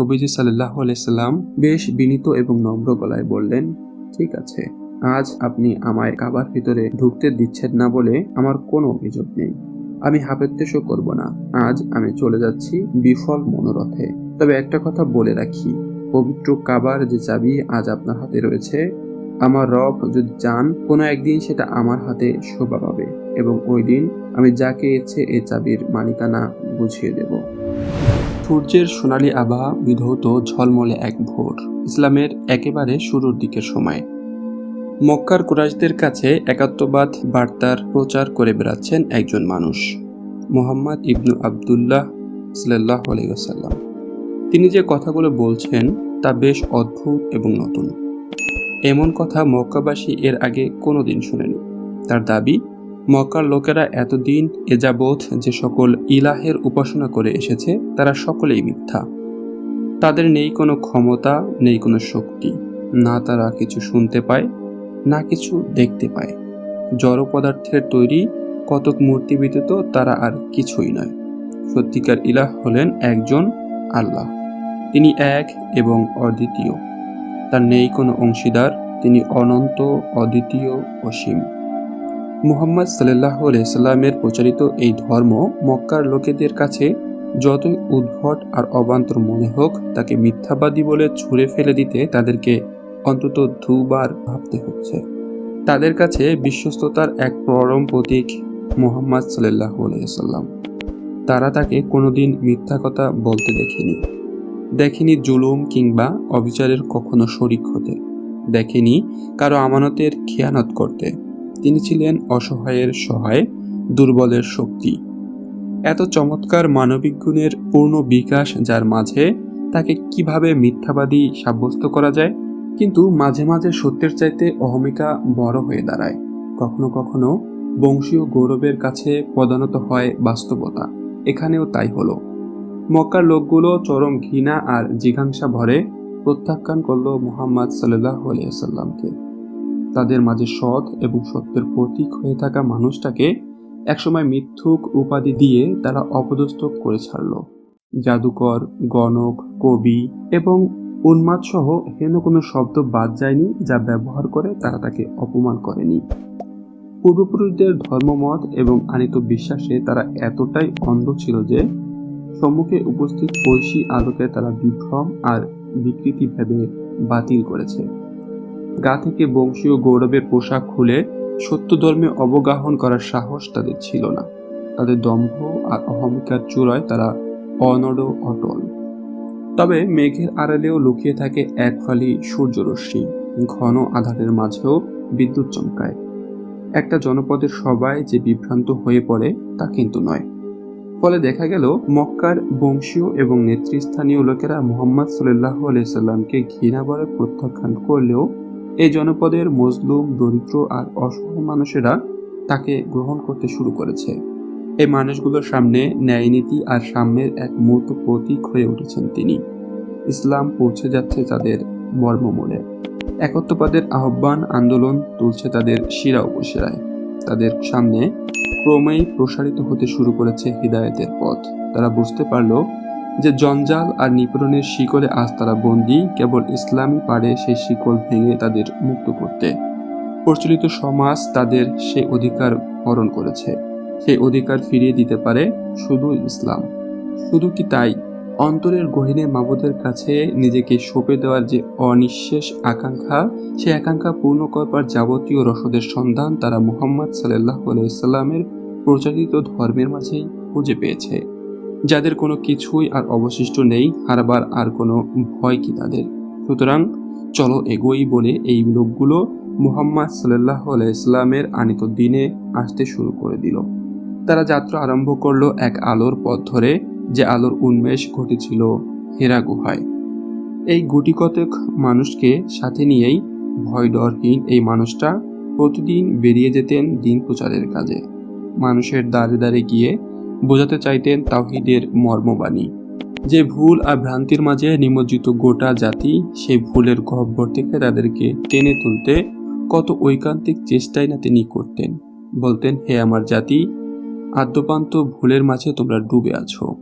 নবীজি সাল্লাহ আলাইসাল্লাম বেশ বিনীত এবং নম্র গলায় বললেন, ঠিক আছে, আজ আপনি আমায় কাবার ভিতরে ঢুকতে দিচ্ছেন না বলে আমার কোনো অভিযোগ নেই। আমি হাপেত্তেশও করব না। আজ আমি চলে যাচ্ছি বিফল মনোরথে। তবে একটা কথা বলে রাখি, পবিত্র কাবার যে চাবি আজ আপনার হাতে রয়েছে, আমার রব যদি চান, কোনো একদিন সেটা আমার হাতে শোভা পাবে এবং ওই দিন আমি যাকে ইচ্ছে এই চাবির মালিকানা বুঝিয়ে দেব। সূর্যের সোনালি আভা বিধৌত ঝলমলে এক ভোর, ইসলামের একেবারে শুরুর দিকের সময়। মক্কার কুরাইশদের কাছে একাত্মবাদ বার্তার প্রচার করে বেড়াচ্ছেন একজন মানুষ, মোহাম্মদ ইবনু আবদুল্লাহ সাল্লাহ আলাইসাল্লাম তিনি যে কথাগুলো বলছেন তা বেশ অদ্ভুত এবং নতুন। এমন কথা মক্কাবাসী এর আগে কোনোদিন শুনেনি। তার দাবি মক্কার লোকেরা এতদিন এ যাবৎ যে সকল ইলাহের উপাসনা করে এসেছে, তারা সকলেই মিথ্যা। তাদের নেই কোনো ক্ষমতা, নেই কোনো শক্তি। না তারা কিছু শুনতে পায়, না কিছু দেখতে পায়। জড় পদার্থের তৈরি কতক মূর্তি ব্যতীত তারা আর কিছুই নয়। সত্যিকার ইলাহ হলেন একজন আল্লাহ। তিনি এক এবং অদ্বিতীয়। তার নেই কোনো অংশীদার, তিনি অনন্ত, অদ্বিতীয়, অসীম। মুহাম্মদ সাল্লাহ সাল্লামের প্রচারিত এই ধর্ম মক্কার লোকেদের কাছে যতই উদ্ভট আর অবান্তর মনে হোক, তাকে মিথ্যাবাদী বলে ছুঁড়ে ফেলে দিতে তাদেরকে অন্তত দুবার ভাবতে হচ্ছে। তাদের কাছে বিশ্বস্ততার এক পরম প্রতীক মোহাম্মদ সাল্লাহ সাল্লাম। তারা তাকে কোনোদিন মিথ্যা কথা বলতে দেখেনি। দেখেনি জুলুম কিংবা অবিচারের কখনো শরিক হতে। দেখেনি কারও আমানতের খেয়ানত করতে। তিনি ছিলেন অসহায়ের সহায়, দুর্বলের শক্তি। এত চমৎকার মানবিক গুণের পূর্ণ বিকাশ যার মাঝে তাকে কীভাবে মিথ্যাবাদী সাব্যস্ত করা যায়, কিন্তু মাঝে মাঝে সত্যের চাইতে অহমিকা বড় হয়ে দাঁড়ায়। কখনো কখনো বংশীয় গৌরবের কাছে প্রধানত হয় বাস্তবতা। এখানেও তাই হলো। মক্কার লোকগুলো চরম ঘৃণা আর জিঘাংসা ভরে প্রত্যাখ্যান করল মোহাম্মদ সাল্লাহ আলিয়াল্লামকে তাদের মাঝে সৎ এবং সত্যের প্রতীক হয়ে থাকা মানুষটাকে একসময় মিথ্যুক উপাধি দিয়ে তারা অপদস্থ করে ছাড়ল। জাদুকর, গণক, কবি এবং উন্মাদ সহ হেন কোনো শব্দ বাদ যায়নি যা ব্যবহার করে তারা তাকে অপমান করেনি। পূর্বপুরুষদের ধর্মমত এবং আনিত বিশ্বাসে তারা এতটাই অন্ধ ছিল যে সম্মুখে উপস্থিত ঐশী আলোকে তারা বিভ্রম আর বিকৃতি ভেবে বাতিল করেছে। গা থেকে বংশীয় গৌরবের পোশাক খুলে সত্য ধর্মে অবগাহন করার সাহস তাদের ছিল না। তাদের দম্ভ আর অহমিকার চূড়ায় তারা অনড় অটল। তবে মেঘের আড়ালেও লুকিয়ে থাকে এক ফালি সূর্যরশ্মি, ঘন আধারের মাঝেও বিদ্যুৎ চমকায়। একটা জনপদের সবাই যে বিভ্রান্ত হয়ে পড়ে তা কিন্তু নয়। ফলে দেখা গেল, মক্কার বংশীয় এবং নেতৃস্থানীয় লোকেরা মোহাম্মদ সাল্লাহ আলাইসাল্লামকে ঘৃণা প্রত্যাখ্যান করলেও এই জনপদের মজলুম, দরিদ্র আর অসহায় মানুষেরা তাকে গ্রহণ করতে শুরু করেছে। এই মানুষগুলোর সামনে ন্যায়নীতি আর সাম্যের এক মূর্ত প্রতীক হয়ে উঠেছেন তিনি। ইসলাম পৌঁছে যাচ্ছে তাদের মর্মমূলে। একত্ববাদের আহ্বান, আন্দোলন তুলছে তাদের শিরা উপশিরায়। তাদের সামনে ক্রমেই প্রসারিত হতে শুরু করেছে হৃদায়তের পথ। তারা বুঝতে পারল যে জঞ্জাল আর নিপীড়নের শিকলে আজ তারা বন্দি, কেবল ইসলামই পারে সেই শিকল ভেঙে তাদের মুক্ত করতে। প্রচলিত সমাজ তাদের সেই অধিকার হরণ করেছে। সেই অধিকার ফিরিয়ে দিতে পারে শুধু ইসলাম। শুধু কি তাই? অন্তরের গহিনে মাবুদের কাছে নিজেকে সঁপে দেওয়ার যে অনিঃশেষ আকাঙ্ক্ষা, সে আকাঙ্ক্ষা পূর্ণ করবার যাবতীয় রসদের সন্ধান তারা মুহাম্মদ সাল্লাহ আলাইসাল্লামের প্রচারিত ধর্মের মাঝেই খুঁজে পেয়েছে। যাদের কোনো কিছুই আর অবশিষ্ট নেই, হারবার আর কোনো ভয় কি তাদের? সুতরাং চলো এগোই বলে এই লোকগুলো মুহাম্মদ সাল্লাহ আলাইসাল্লামের আনিত দিনে আসতে শুরু করে দিল। তারা যাত্রা আরম্ভ করল এক আলোর পথ ধরে, যে আলোর উন্মেষ ঘটেছিল হেরা গুহায় এই গুটি কতক মানুষকে সাথে নিয়েই ভয় ডরহীন এই মানুষটা প্রতিদিন বেরিয়ে যেতেন দিন প্রচারের কাজে। মানুষের দ্বারে দ্বারে গিয়ে বোঝাতে চাইতেন তাওহিদের মর্মবাণী। যে ভুল আর ভ্রান্তির মাঝে নিমজ্জিত গোটা জাতি, সেই ভুলের গহ্বর থেকে তাদেরকে টেনে তুলতে কত ঐকান্তিক চেষ্টাই না তিনি করতেন। বলতেন, হে আমার জাতি, আদ্যপান্ত ভুলের মাঝে তোমরা ডুবে আছো।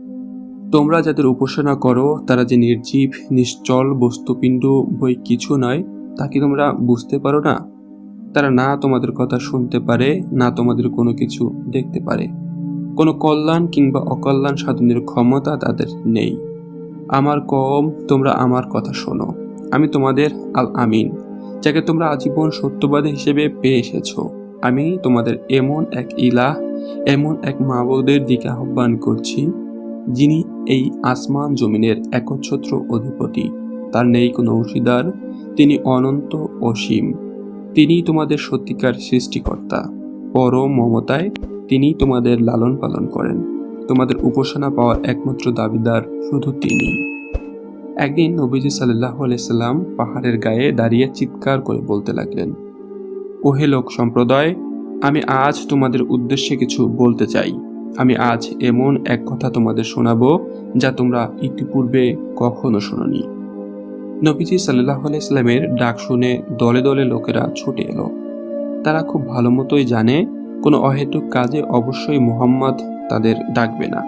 তোমরা যাদের উপাসনা করো, তারা যে নির্জীব, নিশ্চল বস্তুপিণ্ড বই কিছু নয়, তা কি তোমরা বুঝতে পারো না? তারা না তোমাদের কথা শুনতে পারে, না তোমাদের কোনো কিছু দেখতে পারে। কোনো কল্যাণ কিংবা অকল্যাণ সাধনের ক্ষমতা তাদের নেই। আমার কম, তোমরা আমার কথা শোনো। আমি তোমাদের আল আমিন যাকে তোমরা আজীবন সত্যবাদী হিসেবে পেয়ে এসেছ। আমি তোমাদের এমন এক ইলাহ, এমন এক মাবুদের দিকে আহ্বান করছি, যিনি এই আসমান জমিনের একচ্ছত্র অধিপতি। তার নেই কোনো অংশীদার, তিনি অনন্ত অসীম। তিনি তোমাদের সত্যিকার সৃষ্টিকর্তা। পরম মমতায় তিনি তোমাদের লালন পালন করেন। তোমাদের উপাসনা পাওয়ার একমাত্র দাবিদার শুধু তিনি একদিন নবীজি সাল্লাহ আলাইসাল্লাম পাহাড়ের গায়ে দাঁড়িয়ে চিৎকার করে বলতে লাগলেন, ওহে লোক সম্প্রদায়, আমি আজ তোমাদের উদ্দেশ্যে কিছু বলতে চাই। আমি আজ এমন এক কথা তোমাদের শোনাবো যা তোমরা ইতিপূর্বে কখনো শোনোনি। নবীজি সাল্লাহ আলাইস্লামের ডাক শুনে দলে দলে লোকেরা ছুটে এলো। তারা খুব ভালো মতোই জানে কোনো অহেতুক কাজে অবশ্যই মুহাম্মদ তাদের ডাকবে না।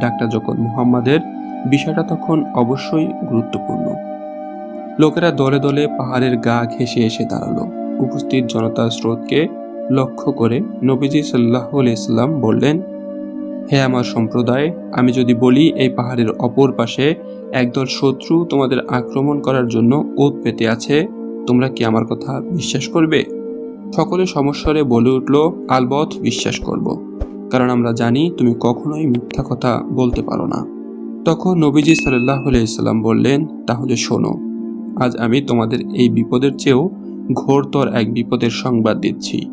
ডাকটা যখন মুহাম্মাদের, বিষয়টা তখন অবশ্যই গুরুত্বপূর্ণ। লোকেরা দলে দলে পাহাড়ের গা ঘেঁষে এসে দাঁড়াল। উপস্থিত জনতার স্রোতকে লক্ষ্য করে নবীজি সাল্লাহ ইসলাম বললেন, হে আমার সম্প্রদায়, আমি যদি বলি, এই পাহাড়ের অপর পাশে একদল শত্রু তোমাদের আক্রমণ করার জন্য ওত পেতে আছে, তোমরা কি আমার কথা বিশ্বাস করবে? সকলে সমস্বরে বলে উঠল আলবত বিশ্বাস করব। কারণ আমরা জানি তুমি কখনোই মিথ্যা কথা বলতে পারো না। তখন নবীজি সাল্লাহ ইসলাম বললেন, তাহলে শোনো, আজ আমি তোমাদের এই বিপদের চেয়েও ঘোরতর এক বিপদের সংবাদ দিচ্ছি।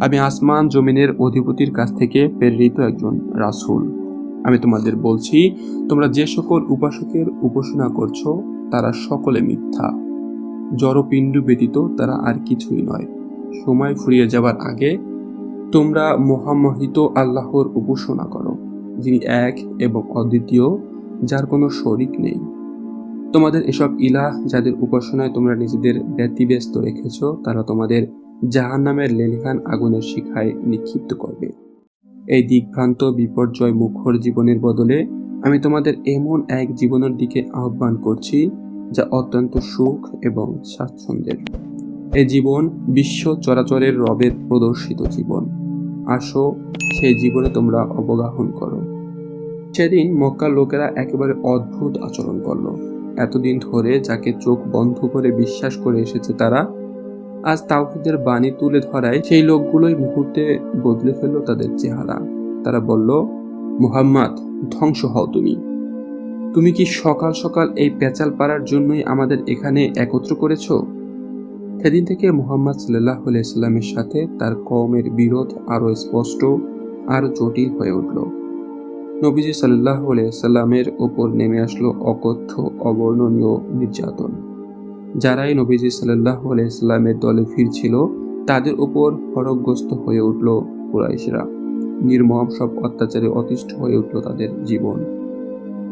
আমি আসমান জমিনের অধিপতির কাছ থেকে প্রেরিত একজন রাসূল। আমি তোমাদের বলছি, তোমরা যে সকল উপাসকের উপাসনা করছ, তারা সকলে মিথ্যা। জড়পিণ্ড ব্যতীত তারা আর কিছুই নয়। সময় ফুরিয়ে যাবার আগে তোমরা মহামহিত আল্লাহর উপাসনা করো, যিনি এক এবং অদ্বিতীয়, যার কোনো শরিক নেই। তোমাদের এসব ইলাহ যাদের উপাসনায় তোমরা নিজেদের ব্যতিব্যস্ত রেখেছ, তারা তোমাদের জাহান নামের লেলিহান আগুনের শিখায় নিক্ষিপ্ত করবে। এই দিকভ্রান্ত বিপর্যয় মুখর জীবনের বদলে আমি তোমাদের এমন এক জীবনের দিকে আহ্বান করছি, যা অত্যন্ত সুখ এবং স্বাচ্ছন্দ্যের। এই জীবন বিশ্ব চরাচরের রবের প্রদর্শিত জীবন। আসো, সেই জীবনে তোমরা অবগাহন করো। সেদিন মক্কার লোকেরা একেবারে অদ্ভুত আচরণ করল। এতদিন ধরে যাকে চোখ বন্ধ করে বিশ্বাস করে এসেছে তারা, আজ তাওহিদের বাণী তুলে ধরায় সেই লোকগুলোই মুহূর্তে বদলে ফেলল তাদের চেহারা। তারা বলল, মুহাম্মদ, ধ্বংস হও তুমি। তুমি কি সকাল সকাল এই পেঁচাল পাড়ার জন্যই আমাদের এখানে একত্র করেছ? সেদিন থেকে মুহাম্মদ সাল্লাহ ইসলামের সাথে তার কমের বিরোধ আরও স্পষ্ট আর জটিল হয়ে উঠল। নবীজি সাল্লাহ সাল্লামের ওপর নেমে আসলো অকথ্য, অবর্ণনীয় নির্যাতন। যারাই নবীজি সাল্লাহ আলাইস্লামের দলে ফিরছিল, তাদের উপর হরগ্রস্ত হয়ে উঠল কুরাইশরা। নির্মম সব অত্যাচারে অতিষ্ঠ হয়ে উঠল তাদের জীবন।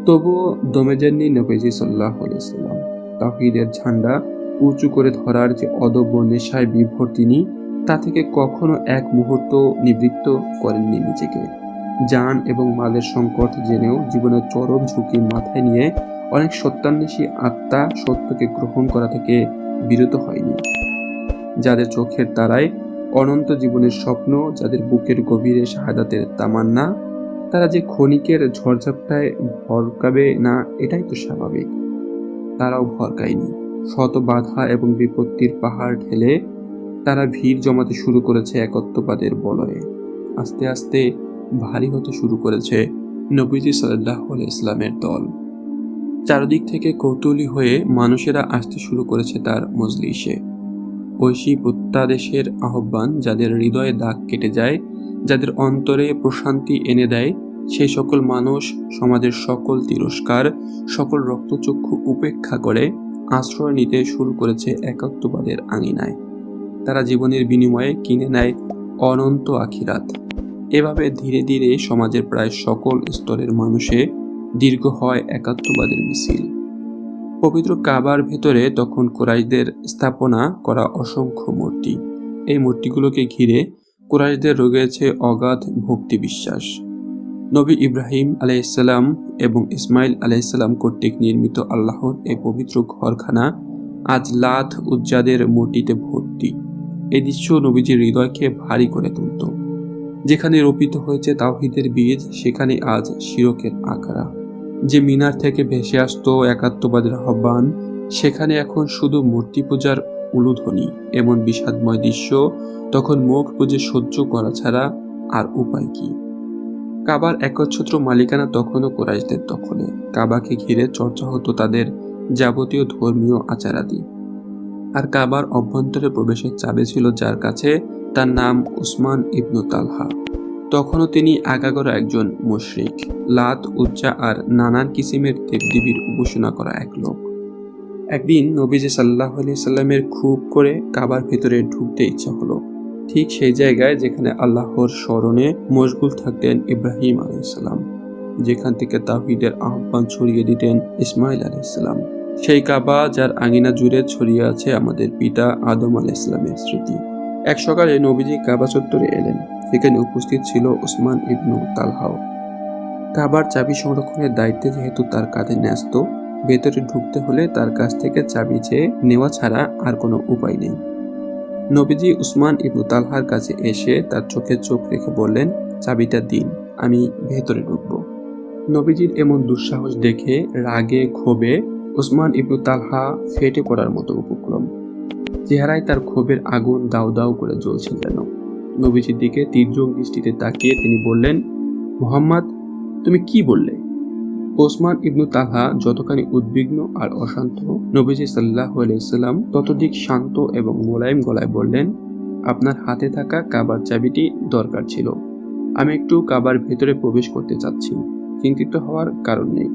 তবুও দমে যাননি নবীজি সাল্লাহ আলাইস্লাম তাহিদের ঝান্ডা উঁচু করে ধরার যে অদব্য নেশায় বিভোর তিনি, তা থেকে কখনো এক মুহূর্ত নিবৃত্ত করেননি নিজেকে। যান এবং মালের সংকট জেনেও জীবনের চরম ঝুঁকি মাথায় নিয়ে অনেক সত্যান্বেষী আত্মা সত্যকে গ্রহণ করা থেকে বিরত হয়নি। যাদের চোখের তারায় অনন্ত জীবনের স্বপ্ন, যাদের বুকের গভীরে শাহাদাতের তামান্না, তারা যে ক্ষণিকের ঝড়ঝাপটায় ভরকাবে না, এটাই তো স্বাভাবিক। তারাও ভরকায়নি। শত বাধা এবং বিপত্তির পাহাড় ঠেলে তারা ভিড় জমাতে শুরু করেছে একত্ববাদের বলয়ে। আস্তে আস্তে ভারী হতে শুরু করেছে নবীজি সাল্লাহ ইসলামের দল। চারদিক থেকে কৌতূহলী হয়ে মানুষেরা আসতে শুরু করেছে তার মজলিসে। ঐশী প্রত্যাদেশের আহ্বান যাদের হৃদয়ে দাগ কেটে যায়, যাদের অন্তরে প্রশান্তি এনে দেয়, সেই সকল মানুষ সমাজের সকল তিরস্কার, সকল রক্তচক্ষু উপেক্ষা করে আশ্রয় নিতে শুরু করেছে একাত্মবাদের আঙিনায়। তারা জীবনের বিনিময়ে কিনে নেয় অনন্ত আখিরাত। এভাবে ধীরে ধীরে সমাজের প্রায় সকল স্তরের মানুষে দীর্ঘ হয় একাত্মবাদের মিছিল। পবিত্র কাবার ভেতরে তখন কোরাইশদের স্থাপনা করা অসংখ্য মূর্তি। এই মূর্তিগুলোকে ঘিরে কোরাইশদের রয়েছে অগাধ ভক্তি বিশ্বাস নবী ইব্রাহিম আলাইসাল্লাম এবং ইসমাইল আলাইসাল্লাম কর্তৃক নির্মিত আল্লাহর এই পবিত্র ঘরখানা আজ লাথ উজ্জাদের মূর্তিতে ভর্তি। এই দৃশ্য নবীজির হৃদয়কে ভারী করে তুলত। যেখানে রোপিত হয়েছে তাওহিদের বীজ, সেখানে আজ শিরকের আকারা যে মিনার থেকে ভেসে আসতো একাত্মবাদের আহ্বান, সেখানে এখন শুধু মূর্তি পূজার উলুধ্বনি, এমন বিষাদময় দৃশ্য, তখন মুখ বুঝে সহ্য করা ছাড়া আর উপায় কি? কাবার একচ্ছত্র মালিকানা তখনও কোরাইশদের দখলে। কাবাকে ঘিরে চর্চা হতো তাদের যাবতীয় ধর্মীয় আচারাদি। আর কাবার অভ্যন্তরে প্রবেশের চাবি ছিল যার কাছে তার নাম উসমান ইবনু তালহা। তখনও তিনি আগাগোড়া একজন মুশরিক, লাত, উজ্জা আর নানান কিসিমের দেবদেবীর উপাসনা করা এক লোক। একদিন নবীজি সাল্লাহ আলি সাল্লামের খুব করে কাবার ভেতরে ঢুকতে ইচ্ছা হলো। ঠিক সেই জায়গায় যেখানে আল্লাহর স্মরণে মশগুল থাকতেন ইব্রাহিম আলাইসাল্লাম যেখান থেকে তাহিদের আহ্বান ছড়িয়ে দিতেন ইসমাইল আলাইসাল্লাম সেই কাবা যার আঙিনা জুড়ে ছড়িয়ে আছে আমাদের পিতা আদম আলাইসাল্লামের স্মৃতি। এক সকালে নবীজি কাবা চত্বরে এলেন। সেখানে উপস্থিত ছিল ওসমান ইবনু তালহাও কাবার চাবি সংরক্ষণের দায়িত্বে যেহেতু তার কাঁধে ন্যস্ত, ভেতরে ঢুকতে হলে তার কাছ থেকে চাবি চেয়ে নেওয়া ছাড়া আর কোনো উপায় নেই। নবীজি উসমান ইবনু তালহার কাছে এসে তার চোখে চোখ রেখে বললেন, চাবিটা দিন, আমি ভেতরে ঢুকবো। নবীজির এমন দুঃসাহস দেখে রাগে ক্ষোভে উসমান ইবনু তালহা ফেটে পড়ার মতো উপক্রম। চেহারায় তার ক্ষোভের আগুন দাউ দাউ করে জ্বলছে যেন। নবীজির দিকে তীর্যক দৃষ্টিতে তাকিয়ে তিনি বললেন, মোহাম্মদ, তুমি কি বললে? ওসমান ইবনু তালহা যতখানি উদ্বিগ্ন আর অশান্ত নবীজি সাল্লাহ আলাইসাল্লাম ততদিক শান্ত এবং মোলায়েম গলায় বললেন, আপনার হাতে থাকা কাবার চাবিটি দরকার ছিল। আমি একটু কাবার ভেতরে প্রবেশ করতে চাচ্ছি। চিন্তিত হওয়ার কারণ নেই।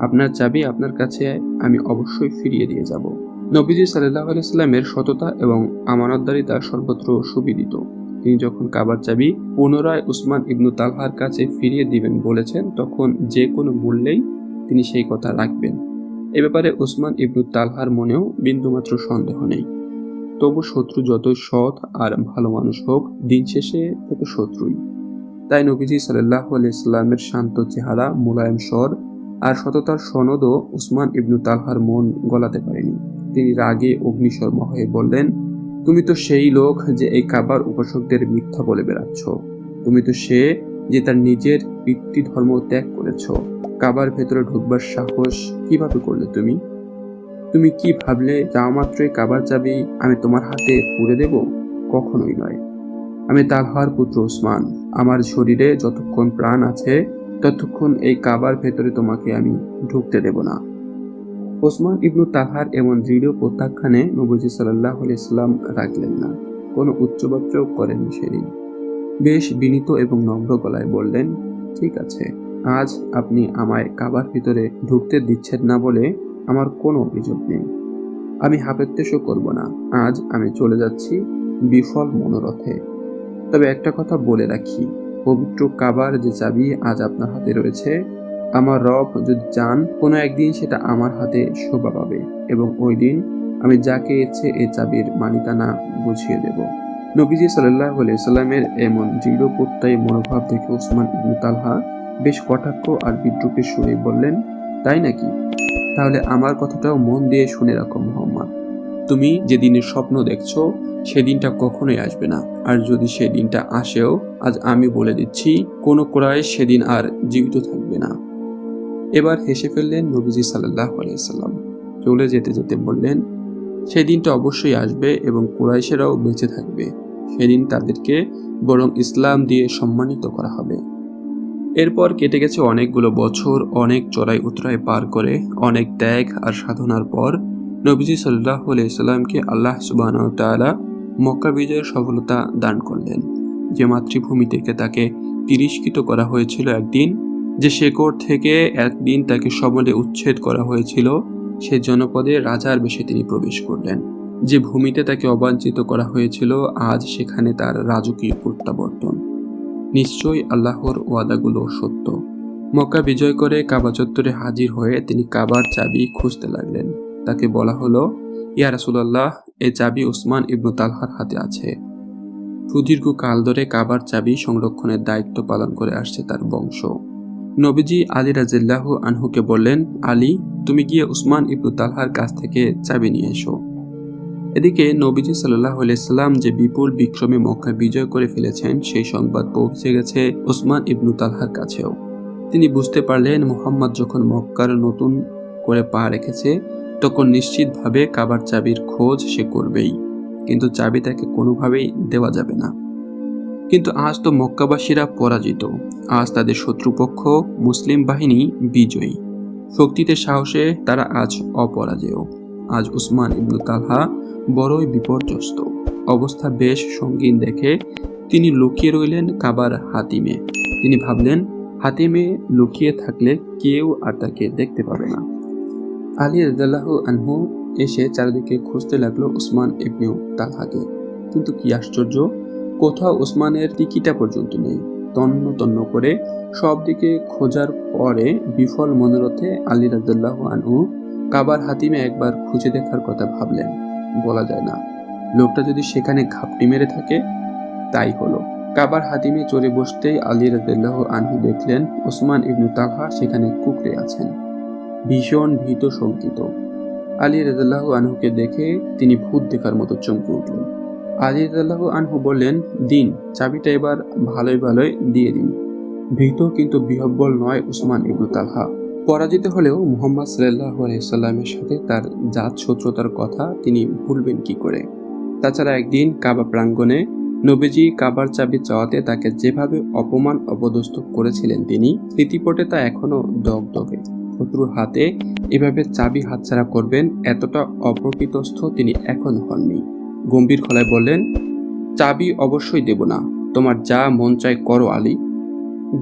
আপনার চাবি আপনার কাছে আমি অবশ্যই ফিরিয়ে দিয়ে যাব। নবীজি সাল্লাহ আলাইস্লামের সততা এবং আমানতদারিতা সর্বত্র সুবিদিত। তিনি যখন কাবার চাবি পুনরায় উসমান ইবনু তালহার কাছে ফিরিয়ে দিবেন বলেছেন, তখন যে কোনো মূল্যেই তিনি সেই কথা রাখবেন। এ ব্যাপারে উসমান ইবনু তালহার মনেও বিন্দুমাত্র সন্দেহ নেই। তবু শত্রু যতই সৎ আর ভালো মানুষ হোক, দিন শেষে থেকে শত্রুই। তাই নবীজি সাল্লাহ আলাইস্লামের শান্ত চেহারা, মোলায়েম স্বর আর সততার সনদও উসমান ইবনু তালহার মন গলাতে পারেনি। তিনি রাগে অগ্নিশর্ম হয়ে বললেন তুমি তো সেই লোক যে এই কাবার উপাসকদের মিথ্যা বলে বেড়াচ্ছ। তুমি তো সে যে তার নিজের পিতৃ ধর্ম ত্যাগ করেছ। কাবার ভেতরে ঢুকবার সাহস কীভাবে করলে তুমি? তুমি কি ভাবলে যা মাত্রই কাবার চাবি আমি তোমার হাতে পুড়ে দেব? কখনোই নয়। আমি তালহার পুত্র ওসমান। আমার শরীরে যতক্ষণ প্রাণ আছে, ততক্ষণ এই কাবার ভেতরে তোমাকে আমি ঢুকতে দেব না। ওসমান ইবনু তাহার এমন দৃঢ় প্রত্যাখ্যানে নবজি সাল্লাহ ইসলাম রাখলেন না। কোনো উচ্চবাচ্যও করেননি সেদিন। বেশ বিনীত এবং নম্র গলায় বললেন, ঠিক আছে, আজ আপনি আমায় কাবার ভিতরে ঢুকতে দিচ্ছেন না বলে আমার কোনো অভিযোগ নেই। আমি হাপেত্তেশও করব না। আজ আমি চলে যাচ্ছি বিফল মনোরথে। তবে একটা কথা বলে রাখি, পবিত্র কাবার যে চাবি আজ আপনার হাতে রয়েছে আমার রব যদি চান, কোনো একদিন সেটা আমার হাতে শোভা পাবে এবং ওই দিন আমি যাকে ইচ্ছে এই চাবির মালিকানা বুঝিয়ে দেব। নবীজি সাল্লাহ সাল্লামের এমন দৃঢ় প্রত্যয়ী মনোভাব দেখে ওসমান ইবনু তালহা বেশ কটাক্ষ আর বিদ্রুপের সুরে বললেন, তাই নাকি? তাহলে আমার কথাটাও মন দিয়ে শুনে রাখো মোহাম্মদ। তুমি যে দিনের স্বপ্ন দেখছ সেদিনটা কখনোই আসবে না। আর যদি সেদিনটা আসেও, আজ আমি বলে দিচ্ছি, কোনো ক্রয় সেদিন আর জীবিত থাকবে না। এবার হেসে ফেললেন নবীজি সাল্লাহ আলাইসাল্লাম চলে যেতে যেতে বললেন, সেদিনটা অবশ্যই আসবে এবং কুরাইশেরাও বেঁচে থাকবে। সেদিন তাদেরকে বরং ইসলাম দিয়ে সম্মানিত করা হবে। এরপর কেটে গেছে অনেকগুলো বছর, অনেক চড়াই উতরাই পার করে, অনেক ত্যাগ আর সাধনার পর নবীজি সাল্লাহ আলাইসাল্লামকে আল্লাহ সুবাহ মক্কা বিজয়ের সফলতা দান করলেন। যে মাতৃভূমি থেকে তাকে তিরস্কৃত করা হয়েছিল একদিন যে শেকড় থেকে একদিন তাকে সমলে উচ্ছেদ করা হয়েছিল, সে জনপদে রাজার বেশে তিনি প্রবেশ করলেন। যে ভূমিতে তাকে অবাঞ্ছিত করা হয়েছিল, আজ সেখানে তার রাজকীয় প্রত্যাবর্তন। নিশ্চয়ই আল্লাহর ওয়াদাগুলো সত্য। মক্কা বিজয় করে কাবা চত্বরে হাজির হয়ে তিনি কাবার চাবি খুঁজতে লাগলেন। তাকে বলা হলো, ইয়া রাসুলাল্লাহ, এ চাবি উসমান ইবনু তালহার হাতে আছে। সুদীর্ঘ কাল ধরে কাবার চাবি সংরক্ষণের দায়িত্ব পালন করে আসছে তার বংশ। নবীজি আলী রাজিল্লাহু আনহুকে বললেন, আলী, তুমি গিয়ে উসমান ইবনু তালহার কাছ থেকে চাবি নিয়ে এসো। এদিকে নবীজি সাল্লাহ সাল্লাম যে বিপুল বিক্রমে মক্কা বিজয় করে ফেলেছেন, সেই সংবাদ পৌঁছে গেছে ওসমান ইবনু তালহার কাছেও। তিনি বুঝতে পারলেন, মোহাম্মদ যখন মক্কার নতুন করে পা রেখেছে, তখন নিশ্চিতভাবে কাবার চাবির খোঁজ সে করবেই, কিন্তু চাবি তাকে কোনোভাবেই দেওয়া যাবে না। কিন্তু আজ তো মক্কাবাসীরা পরাজিত। আজ তাদের শত্রুপক্ষ, মুসলিম বাহিনী বিজয়ী। শক্তিতে সাহসে তারা আজ অপরাজেয়। আজ উসমান ইবনু তালহা বড়ই বিপর্যস্ত। অবস্থা বেশ সঙ্গীন দেখে তিনি লুকিয়ে রইলেন কাবার হাতিমে। তিনি ভাবলেন, হাতিমে লুকিয়ে থাকলে কেউ আর তাকে দেখতে পাবে না। আলী রাজাল্লাহ আনহু এসে চারিদিকে খুঁজতে লাগল উসমান ইবনু তালহাকে। কিন্তু কি আশ্চর্য কোথাও উসমানের টিকিটা পর্যন্ত নেই। তন্ন তন্ন করে সব দিকে খোঁজার পরে বিফল মনোরথে আলী রাজাল্লাহ আনহু কাবার হাতিমে একবার খুঁজে দেখার কথা ভাবলেন। বলা যায় না। লোকটা যদি সেখানে ঘাপটি মেরে থাকে, তাই হলো। কাবার হাতিমে চড়ে বসতেই আলী রাজাল্লাহ আনহু দেখলেন ওসমান ইবনু তালহা সেখানে কুকড়ে আছেন। ভীষণ ভীত শঙ্কিত। আলী রাজাল্লাহ আনহুকে দেখে তিনি ভূত দেখার মতো চমকে উঠলেন। আলী রাজাল্লাহ আনহু বললেন, দিন, চাবিটা এবার ভালোই ভালোই দিয়ে দিন। ভীত কিন্তু বিহব্বল নয় উসমান ইবনু তালহা। পরাজিত হলেও মুহাম্মদ সাল্লাহ আলাইসাল্লামের সাথে তার জাত শত্রুতার কথা তিনি ভুলবেন কি করে? তাছাড়া একদিন কাবা প্রাঙ্গণে নবীজি কাবার চাবি চাওয়াতে তাকে যেভাবে অপমান অপদস্থ করেছিলেন তিনি, স্মৃতিপটে তা এখনও দগদগে। শত্রুর হাতে এভাবে চাবি হাতছাড়া করবেন এতটা অপ্রকৃতস্থ তিনি এখন হননি। গম্ভীর গলায় বললেন, চাবি অবশ্যই দেব না। তোমার যা মন চায় করো, আলী।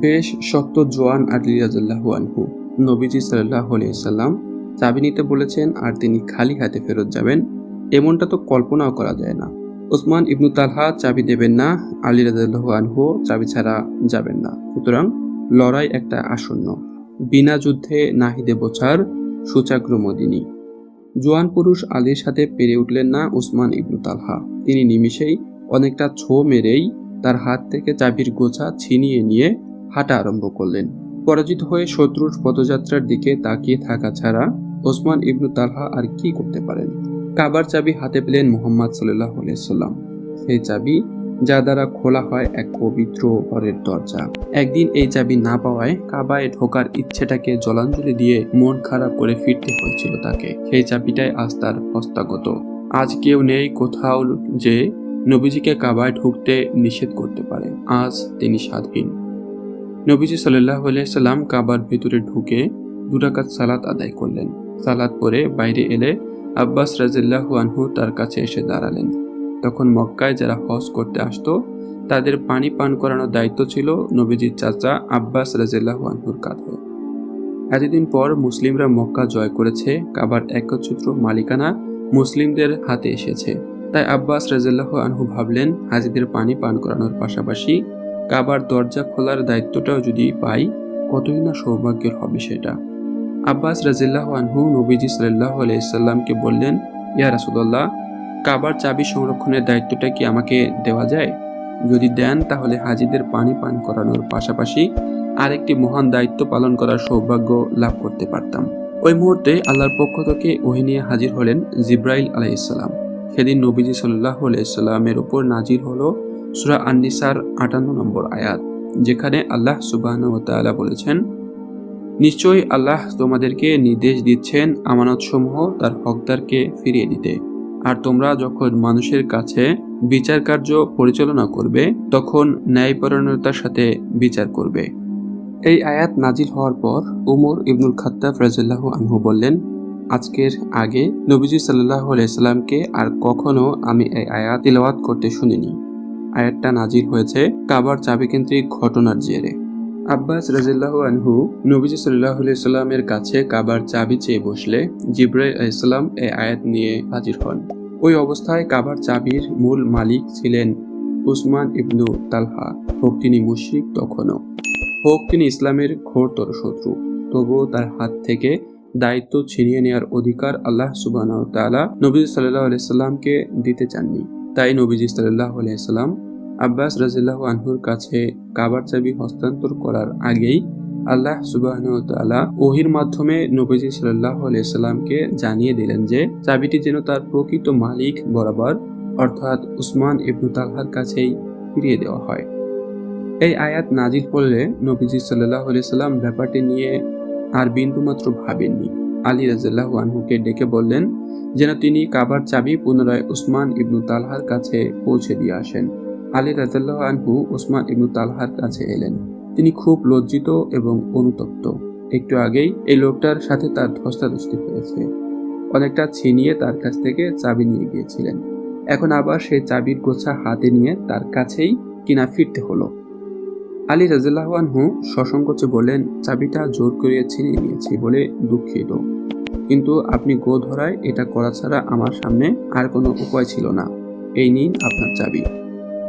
বেশ শক্ত জোয়ান আলী রাজাল্লাহু আনহু, নবীজি সাল্লাহ সাল্লাম চাবি নিতে বলেছেন আর তিনি খালি হাতে ফেরত যাবেন। এমনটা তো কল্পনাও করা যায় না। ওসমান ইবনু তালহা চাবি দেবেন না, আলী রাজাল্লাহু আনহু চাবি ছাড়া যাবেন না। সুতরাং লড়াই একটা আসন্ন। বিনা যুদ্ধে নাহিদে বোছার সুচাগ্র মদিনী। জোয়ান পুরুষ আলীর সাথে পেরে উঠলেন না উসমান ইবনু তালহা। তিনি নিমিষেই অনেকটা ছো মেরেই তার হাত থেকে চাবির গোছা ছিনিয়ে নিয়ে হাঁটা আরম্ভ করলেন। পরাজিত হয়ে শত্রুর পদযাত্রার দিকে তাকিয়ে থাকা ছাড়া ওসমান ইবনু তালহা আর কি করতে পারেন? কাবার চাবি হাতে পেলেন মোহাম্মদ সাল্লাহ সাল্লাম সেই চাবি যা দ্বারা খোলা হয় এক পবিত্র ঘরের দরজা। একদিন এই চাবি না পাওয়ায় কাবায় ঢোকার ইচ্ছেটাকে জলাঞ্জলি দিয়ে মন খারাপ করে ফিরতে হয়েছিল তাকে। সেই চাবিটাই আজ তার হস্তাগত। আজ কেউ নেই কোথাও যে নবীজিকে কাবায় ঢুকতে নিষেধ করতে পারে। আজ তিনি স্বাধীন। নবীজি সাল্লাহ সাল্লাম কাবার ভিতরে ঢুকে দুরাকাত সালাত আদায় করলেন। সালাত পরে বাইরে এলে আব্বাস রাজিল্লাহু আনহু তার কাছে এসে দাঁড়ালেন। তখন মক্কায় যারা হজ করতে আসতো, তাদের পানি পান করানোর দায়িত্ব ছিল নবীজির চাচা আব্বাস রাজিল্লাহু কাঁধে। এতদিন পর মুসলিমরা মক্কা জয় করেছে, কাবার একচ্ছত্র মালিকানা মুসলিমদের হাতে এসেছে। তাই আব্বাস রাজিল্লাহ আনহু ভাবলেন, হাজিদের পানি পান করানোর পাশাপাশি কাবার দরজা খোলার দায়িত্বটাও যদি পাই, কতই না সৌভাগ্যের হবে সেটা। আব্বাস রাজিল্লাহ আনহু নবীজি সাল্লাহ আলাইসাল্লামকে বললেন, ইয়া রাসুদল্লাহ কাবার চাবি সংরক্ষণের দায়িত্বটা কি আমাকে দেওয়া যায়? যদি দেন, তাহলে হাজিদের পানি পান করানোর পাশাপাশি আরেকটি মহান দায়িত্ব পালন করার সৌভাগ্য লাভ করতে পারতাম। ওই মুহূর্তে আল্লাহর পক্ষ থেকে ওহি নিয়ে হাজির হলেন জিব্রাইল আলাইসাল্লাম সেদিন নবীজি সাল্লাহ আলাইসাল্লামের ওপর নাজির হল সুরা আন্নিসার আটান্ন নম্বর আয়াত, যেখানে আল্লাহ সুবাহ বলেছেন, নিশ্চয়ই আল্লাহ তোমাদেরকে নির্দেশ দিচ্ছেন আমানতসমূহ তার হকদারকে ফিরিয়ে দিতে। আর তোমরা যখন মানুষের কাছে বিচার কার্য পরিচালনা করবে, তখন ন্যায়পরায়ণতার সাথে বিচার করবে। এই আয়াত নাজিল হওয়ার পর উমর ইবনুল খাত্তাব রাজিল্লাহ আনহু বললেন, আজকের আগে নবীজি সাল্লাহ আলাইসাল্লামকে আর কখনো আমি এই আয়াত তিলাওয়াত করতে শুনিনি। আয়াতটা নাজিল হয়েছে কাবার চাবিকেন্দ্রিক ঘটনার জেরে। আব্বাস রাজিল্লাহ আনহু নবীজি সাল্লাহ সাল্লামের কাছে কাবার চাবি চেয়ে বসলে জিব্রাই ইসলাম এই আয়াত নিয়ে হাজির হন। ওই অবস্থায় কাবার চাবির মূল মালিক ছিলেন উসমান ইবনু তালহা। হোক তিনি মুশরিক তখনও। হোক তিনি ইসলামের ঘোরতর শত্রু। তবুও তার হাত থেকে দায়িত্ব ছিনিয়ে নেওয়ার অধিকার আল্লাহ সুবাহ তালা নবীজ সাল্লাহ আলাইসাল্লামকে দিতে চাননি। তাই নবীজি সাল্লাহ আলাইসাল্লাম আব্বাস রাজিল্লাহ আনহুর কাছে কাবার চাবি হস্তান্তর করার আগেই আল্লাহ সুবাহ ওহির মাধ্যমে নবীজি সাল্লাহ সাল্লামকে জানিয়ে দিলেন যে চাবিটি যেন তার প্রকৃত মালিক বরাবর, অর্থাৎ উসমান ইবনু তালহার কাছেই ফিরিয়ে দেওয়া হয়। এই আয়াত নাজিল পড়লে নবীজি সাল্লাহ সাল্লাম ব্যাপারটি নিয়ে আর বিন্দুমাত্র ভাবেননি। আলী রাজাল্লাহ আনহুকে ডেকে বললেন, যেন তিনি কাবার চাবি পুনরায় উসমান ইবনু তালহার কাছে পৌঁছে দিয়ে আসেন। আলী রাজাল্লাহ আনহু উসমান ইবনু তালহার কাছে এলেন। তিনি খুব লজ্জিত এবং অনুতপ্ত। একটু আগেই এই লোকটার সাথে তার ধস্তাধস্তি হয়েছে। অনেকটা ছিনিয়ে তার কাছ থেকে চাবি নিয়ে গিয়েছিলেন। এখন আবার সেই চাবির গোছা হাতে নিয়ে তার কাছেই কিনা ফিরতে হলো। আলী রাজু সসংকোচে বললেন চাবিটা জোর করিয়ে ছিনিয়ে নিয়েছি বলে দুঃখিত। কিন্তু আপনি গো ধরায় এটা করা ছাড়া আমার সামনে আর কোনো উপায় ছিল না। এই নিন আপনার চাবি।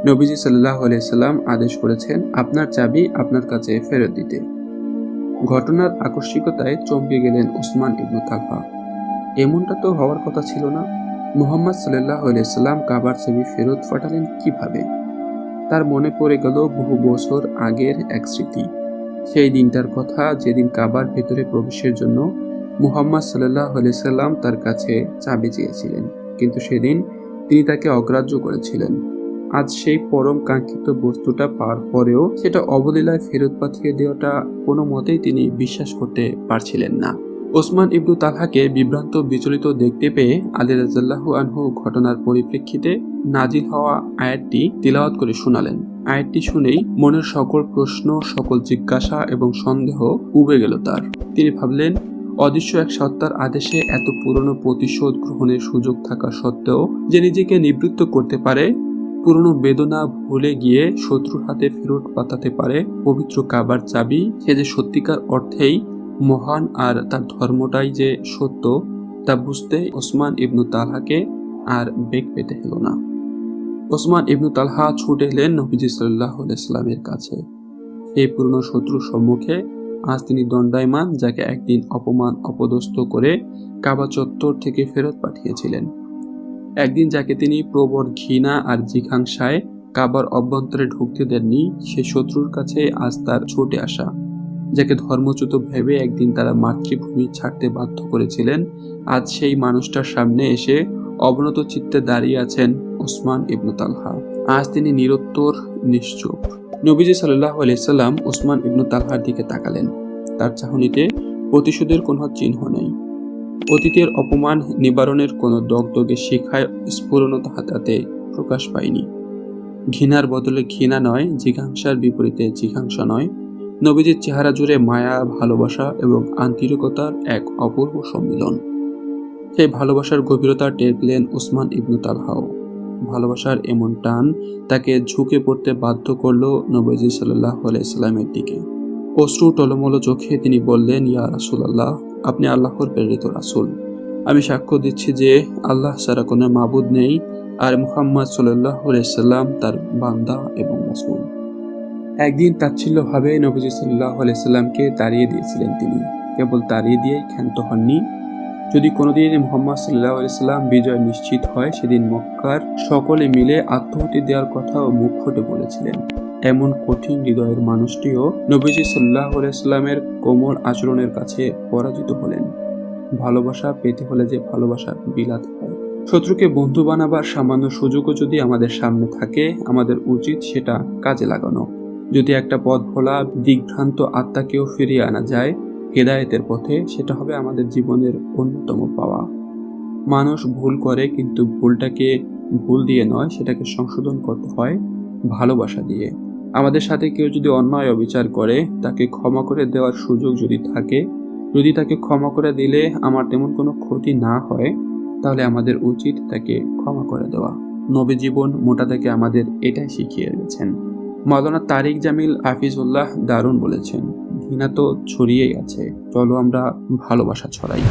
নবীজি সাল্লাহ সাল্লাম আদেশ করেছেন, আপনার চাবি আপনার কাছে ফেরত দিতে। ঘটনার আকস্মিকতায় চমকে গেলেন ওসমান ইবনু তালহা। এমনটা তো হওয়ার কথা ছিল না। মুহাম্মদ সাল্লাহ সাল্লাম কাবার চাবি ফেরত পাঠালেন কীভাবে? তার মনে পড়ে গেল বহু বছর আগের এক স্মৃতি। সেই দিনটার কথা যেদিন কাবার ভেতরে প্রবেশের জন্য মুহাম্মদ সাল্লাহ সাল্লাম তার কাছে চাবি চেয়েছিলেন। কিন্তু সেদিন তিনি তাকে অগ্রাহ্য করেছিলেন। আজ সেই পরম কাঙ্ক্ষিত বস্তুটা পাওয়ার পরেও সেটা অবলীলায় ফেরত পাঠিয়ে দেওয়াটা কোনো মতেই তিনি বিশ্বাস করতে পারছিলেন না। ওসমান ইবনু তালহাকে বিভ্রান্ত বিচলিত দেখতে পেয়ে আলী রাজাল্লাহু আনহু ঘটনার পরিপ্রেক্ষিতে নাজিল হওয়া আয়াতটি তিলাওয়াত করে শোনালেন। আয়াতটি শুনেই মনের সকল প্রশ্ন, সকল জিজ্ঞাসা এবং সন্দেহ উবে গেল তার। তিনি ভাবলেন, অদৃশ্য এক সত্তার আদেশে এত পুরনো প্রতিশোধ গ্রহণের সুযোগ থাকা সত্ত্বেও যে নিজেকে নিবৃত্ত করতে পারে পুরনো বেদনা ভুলে গিয়ে শত্রুর হাতে ফেরত পাতাতে পারে পবিত্র কাবার চাবি। সে যে সত্যিকার অর্থেই মহান আর তার ধর্মটাই যে সত্য, তা বুঝতে ওসমান ইবনু তালহাকে আর বেগ পেতে হলো না। ওসমান ইবনু তালহা ছুটে এলেন নবীজি সাল্লাহ ইসলামের কাছে। এই পুরনো শত্রুর সম্মুখে আজ তিনি দণ্ডায়মান, যাকে একদিন অপমান, অপদস্থ করে কাবা চত্বর থেকে ফেরত পাঠিয়েছিলেন। একদিন যাকে তিনি প্রবর ঘৃণা আর জিঘাংসায় কাবার অভ্যন্তরে ঢুকতে দেননি, সে শত্রুর কাছে আজ তার ছুটে আসা। যাকে ধর্মচ্যুত ভেবে একদিন তারা মাতৃভূমি ছাড়তে বাধ্য করেছিলেন, আজ সেই মানুষটার সামনে এসে অবনত চিত্তে দাঁড়িয়ে আছেন ওসমান ইবনু তালহা। আজ তিনি নিরত্তর, নিশ্চুপ। নবীজি সাল্লাহ আলাইসাল্লাম ওসমান ইবনু তালহার দিকে তাকালেন। তার চাহনিতে প্রতিশোধের কোনো চিহ্ন নেই। অতীতের অপমান নিবারণের কোনো দগদগে শিখায় স্ফুরণতা হাতাতে প্রকাশ পায়নি। ঘৃণার বদলে ঘৃণা নয়, জিঘাংসার বিপরীতে জিঘাংসা নয়। নবীজির চেহারা জুড়ে মায়া, ভালোবাসা এবং আন্তরিকতার এক অপূর্ব সম্মিলন। সেই ভালোবাসার গভীরতা টের পেলেন উসমান ইবনু তালহাও ভালোবাসার এমন টান তাকে ঝুঁকে পড়তে বাধ্য করল নবীজি সাল্লাহ আলাইস্লামের দিকে। অশ্রু টলমল চোখে তিনি বললেন, ইয়া রাসুলাল্লাহ আপনি আল্লাহর প্রেরিত রাসুল। আমি সাক্ষ্য দিচ্ছি যে আল্লাহ ছাড়া কোনো মাবুদ নেই আর মুহাম্মদ সাল্লাম তার বান্দা এবং রাসুল। একদিন তাচ্ছিল্যভাবে নবীজি সাল্লাহ আলাইসাল্লামকে তাড়িয়ে দিয়েছিলেন তিনি। কেবল তাড়িয়ে দিয়ে ক্ষান্ত হননি। যদি কোনোদিন মোহাম্মদ সাল্লাহ আলাইসাল্লাম বিজয় নিশ্চিত হয়, সেদিন মক্কার সকলে মিলে আত্মহতি দেওয়ার কথাও মুখ ফুটে বলেছিলেন। এমন কঠিন হৃদয়ের মানুষটিও নবীজি সাল্লাহ আলাইসাল্লামের কোমল আচরণের কাছে পরাজিত হলেন। ভালোবাসা পেতে হলে যে ভালোবাসা বিলাত হয়। শত্রুকে বন্ধু বানাবার সামান্য সুযোগও যদি আমাদের সামনে থাকে, আমাদের উচিত সেটা কাজে লাগানো। যদি একটা পথ ভোলা দিগ্ভ্রান্ত আত্মাকেও ফিরিয়ে আনা যায়, হেদায়েতের পথে সেটা হবে আমাদের জীবনের অন্যতম পাওয়া। মানুষ ভুল করে কিন্তু ভুলটাকে ভুল দিয়ে নয়, সেটাকে সংশোধন করতে হয় ভালোবাসা দিয়ে। আমাদের সাথে কেউ যদি অন্যায় অবিচার করে, তাকে ক্ষমা করে দেওয়ার সুযোগ যদি থাকে, যদি তাকে ক্ষমা করে দিলে আমার তেমন কোনো ক্ষতি না হয়, তাহলে আমাদের উচিত তাকে ক্ষমা করে দেওয়া। নবী জীবন মোটা থেকে আমাদের এটাই শিখিয়ে গেছেন মাওলানা তারিক জামিল হাফিজুল্লাহ দারুণ বলেছেন, ঘৃণা তো ছড়িয়েই আছে, চলো আমরা ভালোবাসা ছড়াই।